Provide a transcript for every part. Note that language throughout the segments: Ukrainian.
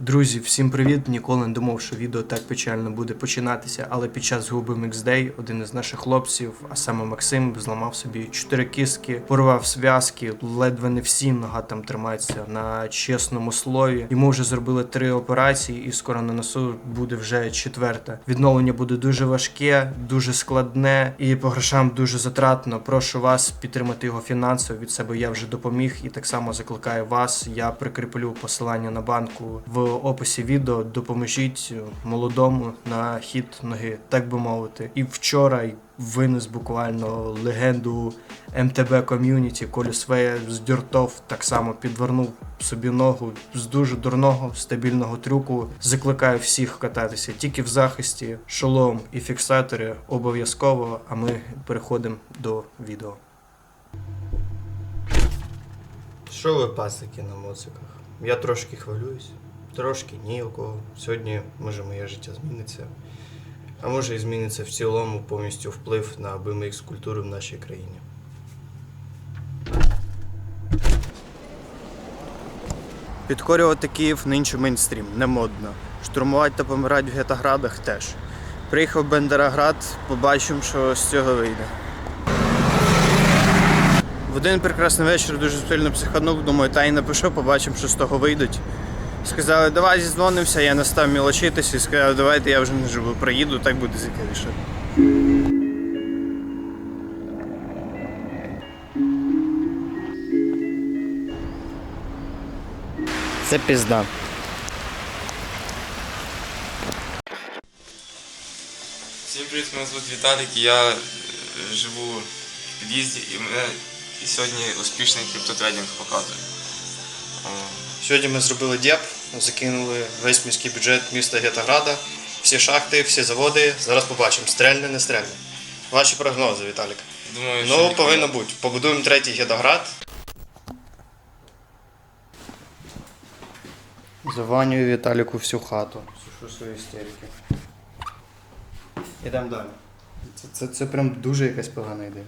Друзі, всім привіт! Ніколи не думав, що відео так печально буде починатися, але під час губи Міксдей один із наших хлопців, а саме Максим, зламав собі чотири кістки, порвав зв'язки, ледве не всі нога там тримається на чесному слові. Йому вже зробили три операції, і скоро на носу буде вже четверта. Відновлення буде дуже важке, дуже складне і по грошам дуже затратно. Прошу вас підтримати його фінансово. Від себе я вже допоміг і так само закликаю вас. Я прикріплю посилання на банку в описі відео. Допоможіть молодому на хід ноги, так би мовити. І вчора винес буквально легенду МТБ ком'юніті Колю Свея з дюртов так само підвернув собі ногу з дуже дурного стабільного трюку. Закликаю всіх кататися тільки в захисті, шолом і фіксатори обов'язково. А ми переходимо до відео. Що ви пасики на моциках? Я трошки хвилююсь, трошки ні у кого. Сьогодні може моє життя зміниться. А може і зміниться в цілому повністю вплив на BMX культуру в нашій країні. Підкорювати Київ нинче мейнстрім, не модно. Штурмувати та помирати в Гетаградах теж. Приїхав Бендераград, побачимо, що з цього вийде. В один прекрасний вечір дуже сильно психанув, думаю, та й напишу, побачимо, що з того вийдуть. Сказали, давай зідзвонимося, я не став мілочитись і сказав, давайте я вже не живу, приїду, так буде цікавіше. Це пізда. Всім привіт, мене звуть Віталік, і я е, живу в під'їзді і мене і сьогодні успішний криптотрейдинг показує. Сьогодні ми зробили дєп, закинули весь міський бюджет міста Гетаграда, всі шахти, всі заводи. Зараз побачимо, стрельне, не стрельне. Ваші прогнози, Віталік. Думаю, що Ну, повинно бути. Побудуємо третій Гетаград. Заванюю Віталіку всю хату. Сушу свої істерики. Ідемо далі. Це, це, це прям дуже якась погана ідея.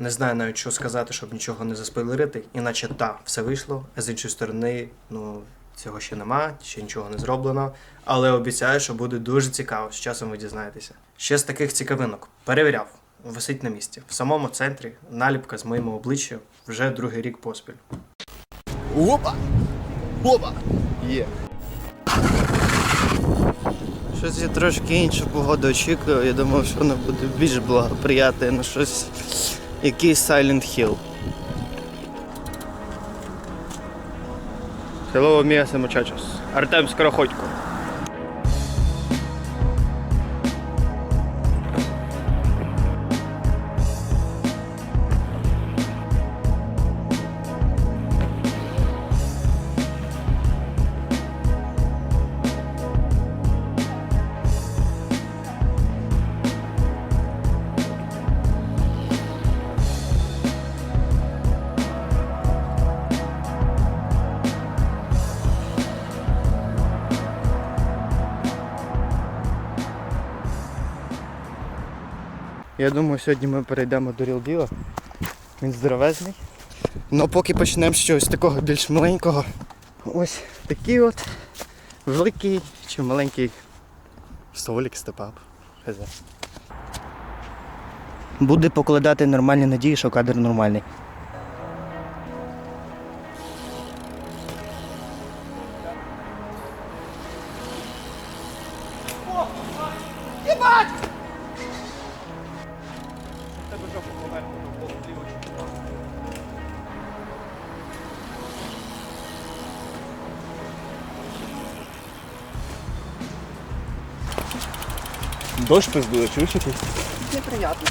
Не знаю навіть, що сказати, щоб нічого не заспойлерити. Іначе та, все вийшло, а з іншої сторони, ну, цього ще нема, ще нічого не зроблено. Але обіцяю, що буде дуже цікаво. З часом ви дізнаєтеся. Ще з таких цікавинок. Перевіряв. Висить на місці. В самому центрі наліпка з моїм обличчям вже другий рік поспіль. Опа! Опа! Є. Щось я трошки іншу погоду очікував. Я думав, що вона буде більш благоприятна на щось. Якийсь Silent Hill. Hello, amigos muchachos. Артем Скороходько. Я думаю, сьогодні ми перейдемо до рілділа. Він здоровезний. Ну поки почнемо з чогось такого більш маленького. Ось такий от великий чи маленький столик степап. Буде покладати нормальні надії, що кадр нормальний. Дощ пиздує, чуєш якийсь? Неприятно.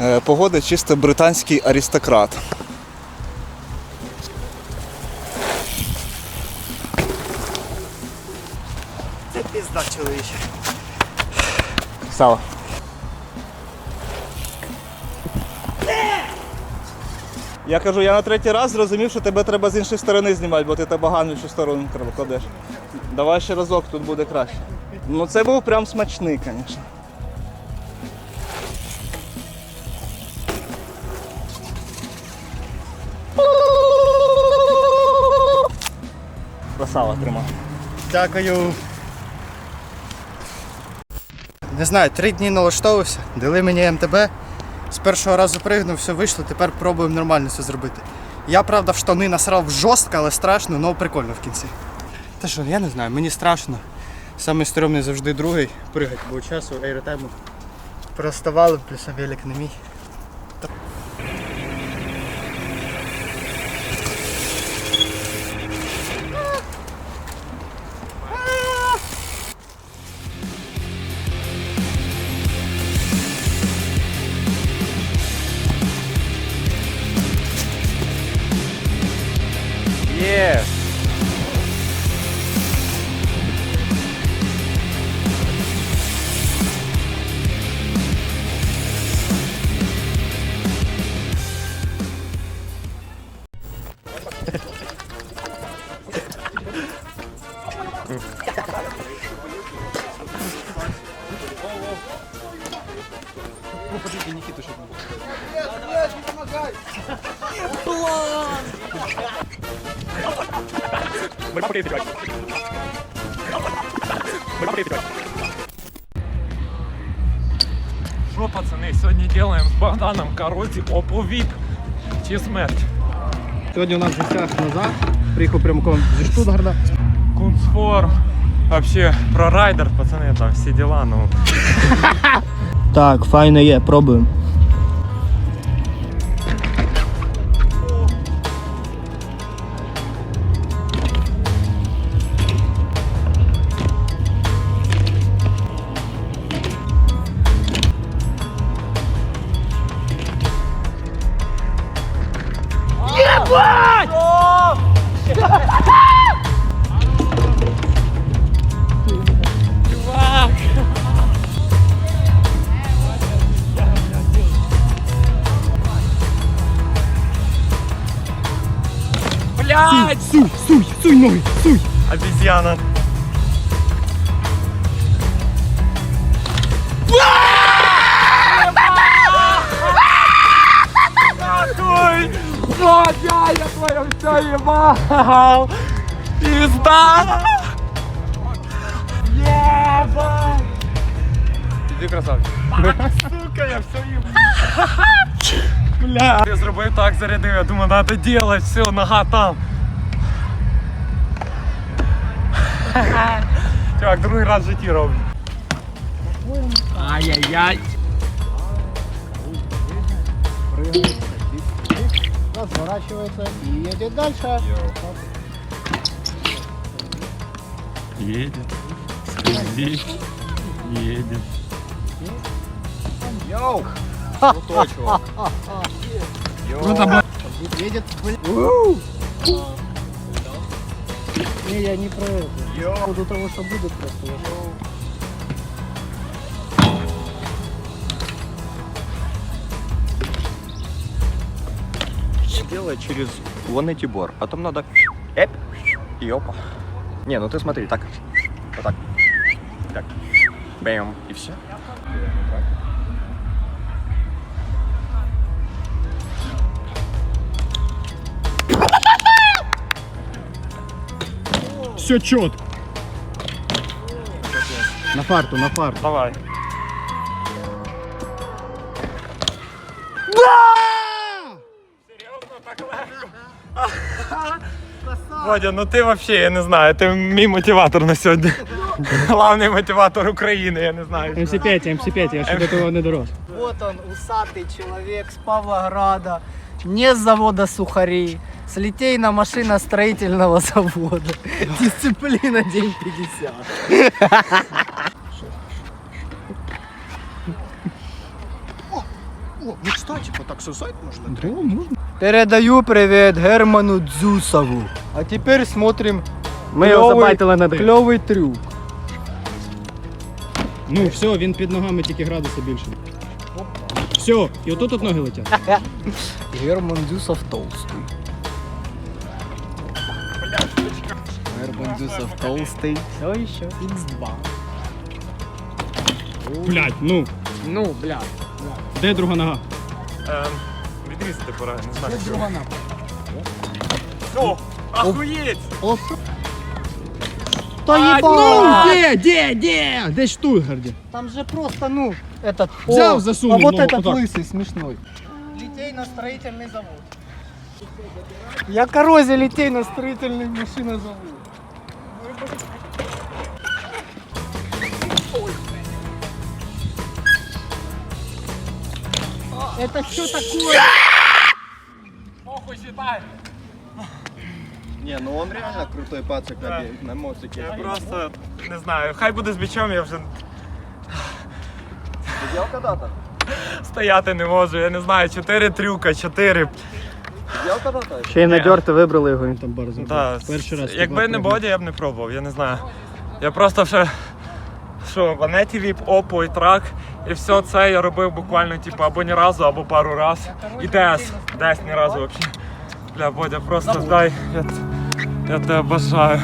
Е, погода чисто британський аристократ. Це пізда чоловіче. Сава. Я кажу, я на третій раз зрозумів, що тебе треба з іншої сторони знімати, бо ти табаган в іншу сторону кладеш. Давай ще разок, тут буде краще. Ну це був прям смачний, звісно. Красава тримав. Дякую. Не знаю, три дні налаштовувався, дали мені МТБ. З першого разу пригнув, все вийшло, тепер пробуємо нормально все зробити. Я, правда, в штани насрав жорстко, але страшно, але прикольно в кінці. Та що, я не знаю, мені страшно. Самий стрьомний завжди другий пригать, бо часу аеротайму проставали, плюсом велик не мій. Що, пацани, сьогодні робимо з Богданом Корозі оповіт чи смерть. Сьогодні у нас в гостях Назар, приїхав прямиком зі Штутгарда. Кунцформ. Вообще про райдер, пацани, там всі діла, ну. Так, файно є, пробуємо. Блядь! Суй, суй, суй ноги, суй! Обезьяна. Ебал! Пизда! Ебать! Иди, красавчик. Сука, я все ебал. Бля. Я зробив так, зарядив, я думаю, надо делать, все, нога там. Чувак, другий раз в житті роблю. Ай-яй-яй. Разворачивается и едет дальше. Едет. Скользит. Едет. Йоу! Едет. Не, я не про это. Поводу того, что будет просто. Делать через лонетибор. Потом надо эп и опа. Не, ну ты смотри, так. Вот так. Так. Бэм. И все. Все четко. На фарту, на фарту. Давай. Водя, ну ти взагалі, я не знаю, ти мій мотиватор на сьогодні. Главний мотиватор України, я не знаю. МС5, МС5, я ще до того не дорос. Вот он, усатый человек с Павлограда, не с завода сухарей, с литейно машиностроительного завода. Дисциплина день 50. О, ну кстати, вот так сосать можно. Да, можно. Передаю привет Герману Дзюсову. А теперь смотрим Ми його забайтили на дрифт. клевый трюк. Ну, все, він під ногами тільки градуси більше. Все, і отут от ноги летять. Герман Дзюсов толстый. Герман Дзюсов толстый. Все еще X2. Блять, ну, Ну, бля. де друга нога? Ем, відрізати пора, не знаю. Друга нога. О, охуєть! Оп. Та Ну, де, де, де? Десь в Штутгарді. Там же просто, ну, этот... Взяв, засунув, А вот ну, этот отак. лысый смешной. Литейно-строительный завод. Я коррозия литейно-строительный машинозавод. Это что такое? Не, ну он реально крутой пацик на, бе- на мотике. Я просто не знаю, хай буде з м'ячом, я вже Видел когда-то? стояти не можу. Я не знаю, чотири трюка, чотири. Видел когда-то? Ще й на дьорти вибрали його. Він там бар зробив. Да, Перший раз. Якби не боді, я б не пробував, я не знаю. Я просто вже що, ванеті віп, опо і трак, і все це я робив буквально типу, або ні разу, або пару раз. І дес, дес ні разу взагалі. Бля, Бодя, просто дай, я, я тебе бажаю.